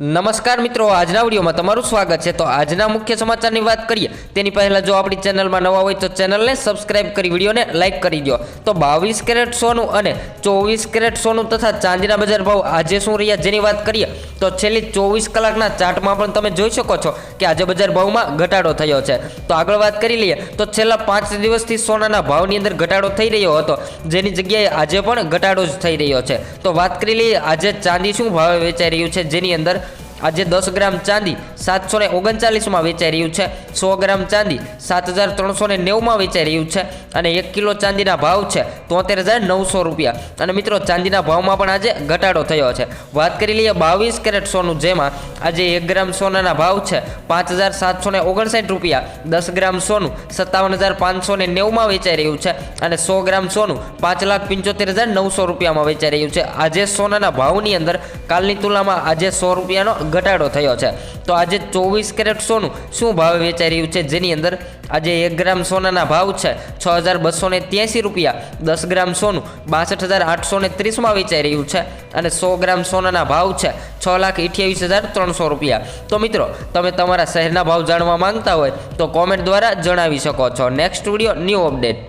નમસ્કાર મિત્રો, આજના વિડીયોમાં તમારું સ્વાગત છે. તો આજના મુખ્ય સમાચારની વાત કરીએ, તેની પહેલાં જો આપણી ચેનલમાં નવા હોય તો ચેનલને સબસ્ક્રાઇબ કરી, વિડીયોને લાઇક કરી દો. તો બાવીસ કેરેટ સોનું અને ચોવીસ કેરેટ સોનું તથા ચાંદીના બજાર ભાવ આજે શું રહ્યા જેની વાત કરીએ, તો છેલ્લી ચોવીસ કલાકના ચાર્ટમાં પણ તમે જોઈ શકો છો કે આજે બજાર ભાવમાં ઘટાડો થયો છે. તો આગળ વાત કરી લઈએ, તો છેલ્લા પાંચ દિવસથી સોનાના ભાવની અંદર ઘટાડો થઈ રહ્યો હતો, જેની જગ્યાએ આજે પણ ઘટાડો જ થઈ રહ્યો છે. તો વાત કરી લઈએ, આજે ચાંદી શું ભાવે વેચાઈ રહ્યું છે જેની અંદર આજે દસ ગ્રામ ચાંદી સાતસો ને ઓગણચાલીસમાં વેચાઈ રહ્યું છે. સો ગ્રામ ચાંદી સાત હજાર ત્રણસો ને નેવુંમાં વેચાઈ રહ્યું છે અને એક કિલો ચાંદીના ભાવ છે તોતેર હજાર નવસો રૂપિયા. અને મિત્રો, ચાંદીના ભાવમાં પણ આજે ઘટાડો થયો છે. વાત કરી લઈએ બાવીસ કેરેટ સોનું, જેમાં આજે એક ગ્રામ સોનાના ભાવ છે પાંચ હજાર સાતસો ને ઓગણસાઠ રૂપિયા. દસ ગ્રામ સોનું સત્તાવન હજાર પાંચસો ને નેવુંમાં વેચાઈ રહ્યું છે અને સો ગ્રામ સોનું પાંચ લાખ પંચોતેર હજાર નવસો રૂપિયામાં વેચાઈ રહ્યું છે. આજે સોનાના ભાવની અંદર કાલની તુલનામાં આજે સો રૂપિયાનો ઘટાડો થયો છે. તો આજે ચોવીસ કેરેટ સોનું શું ભાવે વેચાઈ રહ્યું છે? જેની અંદર આજે એક ગ્રામ સોનાના ભાવ છે. છ હજાર બસો ને ત્યાંસી રૂપિયા, દસ ગ્રામ સોનું બાસઠ હજાર આઠસો ને ત્રીસમાં વેચાઈ રહ્યું છે અને સો ગ્રામ સોનાના ભાવ છે છ લાખ અઠ્યાવીસ હજાર ત્રણસો રૂપિયા. તો મિત્રો, તમે તમારા શહેરના ભાવ જાણવા માંગતા હોય તો કોમેન્ટ દ્વારા જણાવી શકો છો. Next video new update